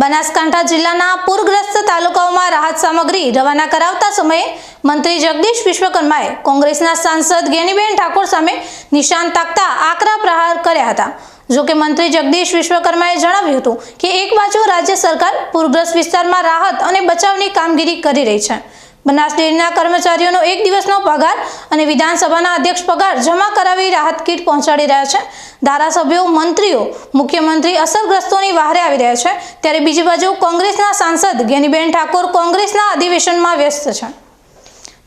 બનાસકાંઠા જિલ્લાના પૂરગ્રસ્ત તાલુકાઓમાં રાહત સામગ્રી રવાના કરાવતા સમયે મંત્રી જગદીશ વિશ્વકર્માએ કોંગ્રેસના સાંસદ ગેનીબેન ઠાકોર સામે નિશાન તાકતા આકરા પ્રહાર કર્યા હતા. જોકે મંત્રી જગદીશ વિશ્વકર્માએ જણાવ્યું હતું કે એક બાજુ રાજ્ય સરકાર પૂરગ્રસ્ત વિસ્તારમાં રાહત અને બચાવની કામગીરી કરી રહી છે. બનાસ ડેરીના કર્મચારીઓનો એક દિવસનો પગાર અને વિધાનસભાના અધ્યક્ષ પગાર જમા કરાવી રાહત કીટ પહોંચાડી રહ્યા છે. ધારાસભ્યો, મંત્રીઓ, મુખ્યમંત્રી અસરગ્રસ્તોની વહારે આવી રહ્યા છે. ત્યારે બીજી બાજુ કોંગ્રેસના સાંસદ ગેનીબેન ઠાકોર કોંગ્રેસના અધિવેશનમાં વ્યસ્ત છે.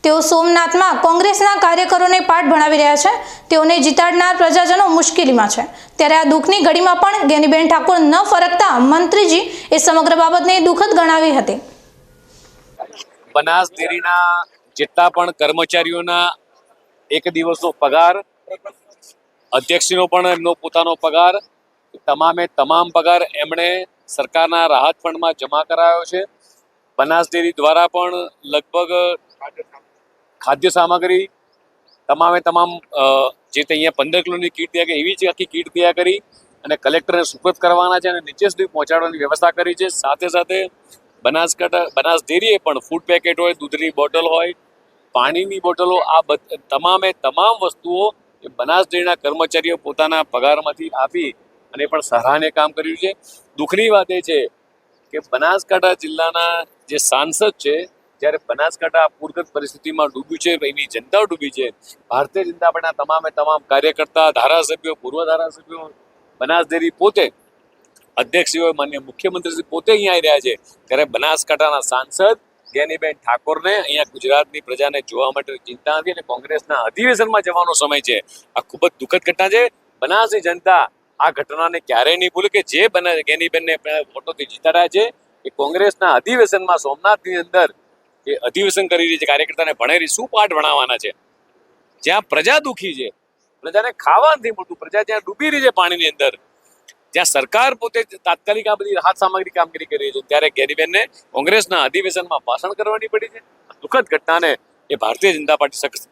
તેઓ સોમનાથમાં કોંગ્રેસના કાર્યકરોને પાઠ ભણાવી રહ્યા છે. તેઓને જીતાડનાર પ્રજાજનો મુશ્કેલીમાં છે. ત્યારે આ દુઃખની ઘડીમાં પણ ગેનીબેન ઠાકોર ન ફરકતા મંત્રીજી એ સમગ્ર બાબતને દુઃખદ ગણાવી હતી. બનાસ ડેરીના જેટલા પણ કર્મચારીઓના એક દિવસનો પગાર, અધ્યક્ષનો પણ એમનો પોતાનો પગાર, તમામે તમામ પગાર એમણે સરકારના રાહત ફંડમાં જમા કરાયો છે. બનાસ ડેરી દ્વારા પણ લગભગ ખાદ્ય સામગ્રી તમામે તમામ જે અહીંયા પંદર કિલોની કીટ તૈયાર કરી, એવી જ આખી કીટ તૈયાર કરી અને કલેક્ટરને સુપ્રત કરવાના છે અને નીચે સુધી પહોંચાડવાની વ્યવસ્થા કરી છે. સાથે સાથે બનાસકાંઠા બનાસ ડેરીએ પણ ફૂડ પેકેટ હોય, દૂધની બોટલ હોય, પાણીની બોટલો આ તમામે તમામ વસ્તુઓ એ બનાસ ડેરીના કર્મચારીઓ પોતાના પગારમાંથી આપી અને પણ સરાહને કામ કર્યું છે. દુઃખની વાત એ છે કે બનાસકાંઠા જિલ્લાના જે સાંસદ છે, જ્યારે બનાસકાંઠા પૂરગત પરિસ્થિતિમાં ડૂબ્યું છે, એની જનતા ડૂબી છે, ભારતીય જનતા પાર્ટીના તમામે તમામ કાર્યકર્તા, ધારાસભ્યો, પૂર્વ ધારાસભ્યો બનાસ ડેરી પોતે અધ્યક્ષીઓ માન્ય મુખ્યમંત્રી પોતે અહીંયા આવી રહ્યા છે. ત્યારે બનાસકાંઠાના સાંસદ જ્ઞાનીબેન ઠાકોરને અહીંયા ગુજરાતની પ્રજાને જોવા માટે ચિંતા હતી અને કોંગ્રેસના અધિવેશનમાં જવાનો સમય છે. આ ખૂબ જ દુઃખદ ઘટના છે. બનાસની જનતા આ ઘટનાને ક્યારેય નહીં ભૂલે કે જે બના જ્ઞાનીબેનને વોટોથી જીતાડ્યા છે એ કોંગ્રેસના અધિવેશનમાં સોમનાથની અંદર એ અધિવેશન કરી રહી છે, કાર્યકર્તાને ભણેરી શું પાઠ ભણાવવાના છે? જ્યાં પ્રજા દુઃખી છે, પ્રજાને ખાવા નથી મળતું, પ્રજા જ્યાં ડૂબી રહી છે પાણીની અંદર જ્યાં સરકાર પોતે તાત્કાલિક આ બધી રાહત સામગ્રી કામગીરી કરી છે, ત્યારે કેરીબેનને કોંગ્રેસના અધિવેશનમાં ભાષણ કરવાની પડી છે. દુઃખદ ઘટનાને એ ભારતીય જનતા પાર્ટી સખત